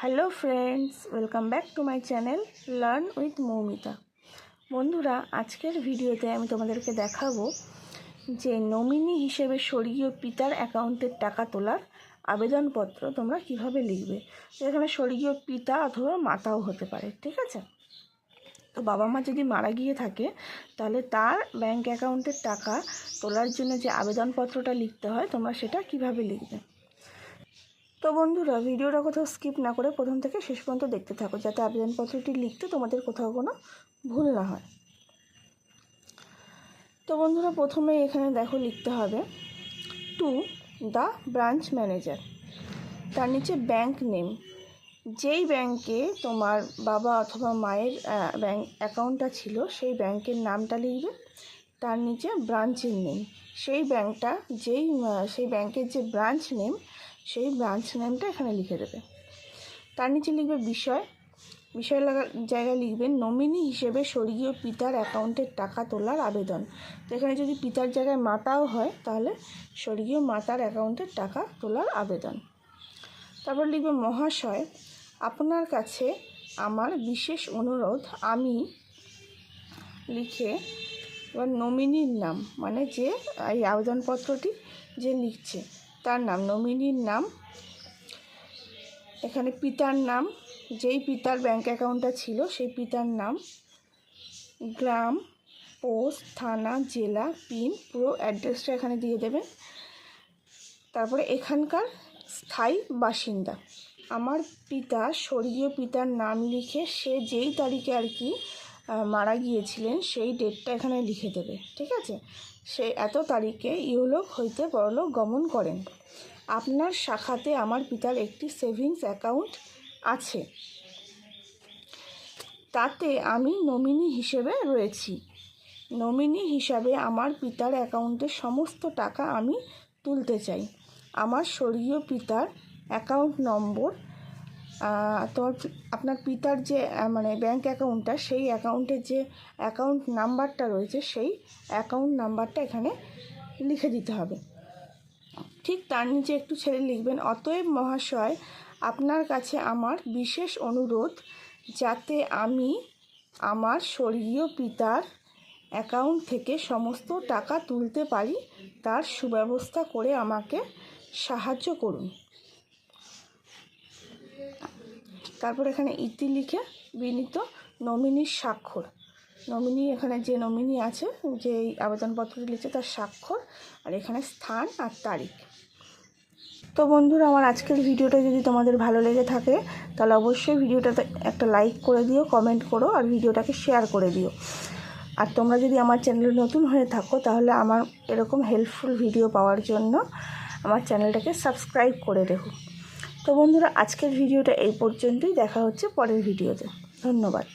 Hello friends welcome back to my channel learn with Moumita বন্ধুরা, আজকের ভিডিওতে আমি তোমাদেরকে দেখাবো যে নমিনি হিসেবে স্বর্গীয় পিতার অ্যাকাউন্টের টাকা তোলার আবেদনপত্র তোমরা কীভাবে লিখবে? এখানে স্বর্গীয় পিতা অথবা মাতাও হতে পারে, ঠিক আছে? তো বাবা মা যদি মারা গিয়ে থাকে, তাহলে তার ব্যাংক অ্যাকাউন্টের টাকা তোলার জন্য যে আবেদনপত্রটা লিখতে হয়, তোমরা সেটা কীভাবে লিখবে? তো বন্ধুরা, ভিডিওটা কোথাও স্কিপ না করে প্রথম থেকে শেষ পর্যন্ত দেখতে থাকো, যাতে আবেদনপত্রটি লিখতে তোমাদের কোথাও কোনো ভুল না হয়। তো বন্ধুরা, প্রথমে এখানে দেখো লিখতে হবে টু দ্য ব্রাঞ্চ ম্যানেজার তার নিচে ব্যাংক নেম যেই ব্যাংকে তোমার বাবা অথবা মায়ের ব্যাংক অ্যাকাউন্টটা ছিল, সেই ব্যাংকের নামটা লিখবে। তার নিচে ব্রাঞ্চের নেম সেই ব্যাংকটা যেই সেই ব্যাংকের যে ব্রাঞ্চ নেম সেই ব্রাঞ্চ নেমটা এখানে লিখে দেবে। তার নিচে লিখবে বিষয়। বিষয় লাগা, জায়গায় লিখবেন নমিনি হিসেবে স্বর্গীয় পিতার অ্যাকাউন্টের টাকা তোলার আবেদন। তো এখানে যদি পিতার জায়গায় মাতাও হয়, তাহলে স্বর্গীয় মাতার অ্যাকাউন্টের টাকা তোলার আবেদন। তারপর লিখবে, মহাশয়, আপনার কাছে আমার বিশেষ অনুরোধ। আমি লিখে এবার নমিনির নাম মানে যে এই আবেদনপত্রটি যে লিখছে, তার নাম, নমিনির নাম, এখানে পিতার নাম, যেই পিতার ব্যাংক অ্যাকাউন্টটা ছিল, সেই পিতার নাম, গ্রাম, পোস্ট, থানা, জেলা, পিন, পুরো অ্যাড্রেসটা এখানে দিয়ে দেবেন। তারপরে এখানকার স্থায়ী বাসিন্দা। আমার পিতা, স্বর্গীয় পিতার নাম লিখে সে যেই তারিখে আর কি মারা গিয়েছিলেন, সেই ডেটটা এখানে লিখে দেবে, ঠিক আছে? সে এত তারিখে ইউলোক হইতে পরলোক গমন করেন। আপনার শাখাতে আমার পিতার একটি সেভিংস অ্যাকাউন্ট আছে। তাতে আমি নমিনি হিসেবে রয়েছি। নমিনি হিসাবে আমার পিতার অ্যাকাউন্টে সমস্ত টাকা আমি তুলতে চাই। আমার স্বর্গীয় পিতার অ্যাকাউন্ট নম্বর তোমার আপনার পিতার যে মানে ব্যাংক অ্যাকাউন্টটা সেই অ্যাকাউন্টের যে অ্যাকাউন্ট নাম্বারটা রয়েছে, সেই অ্যাকাউন্ট নাম্বারটা এখানে লিখে দিতে হবে। ঠিক তার নিচে একটু ছেড়ে লিখবেন, অতএব মহাশয়, আপনার কাছে আমার বিশেষ অনুরোধ, যাতে আমি আমার স্বর্গীয় পিতার অ্যাকাউন্ট থেকে সমস্ত টাকা তুলতে পারি, তার সুব্যবস্থা করে আমাকে সাহায্য করুন। তারপর এখানে ইতি লিখে বিনীত নমিনির স্বাক্ষর। নমিনি এখানে যে নমিনি আছে, যে আবেদনপত্রটি লিখছে তার স্বাক্ষর আর এখানে স্থান আর তারিখ। তো বন্ধুরা, আমার আজকের ভিডিওটা যদি তোমাদের ভালো লেগে থাকে, তাহলে অবশ্যই ভিডিওটাতে একটা লাইক করে দিও কমেন্ট করো আর ভিডিওটাকে শেয়ার করে দিও। আর তোমরা যদি আমার চ্যানেলে নতুন হয়ে থাকো, তাহলে আমার এরকম হেল্পফুল ভিডিও পাওয়ার জন্য আমার চ্যানেলটাকে সাবস্ক্রাইব করে রেখো। তো বন্ধুরা আজকের ভিডিওটা এই পর্যন্তই। দেখা হচ্ছে পরের ভিডিওতে। ধন্যবাদ।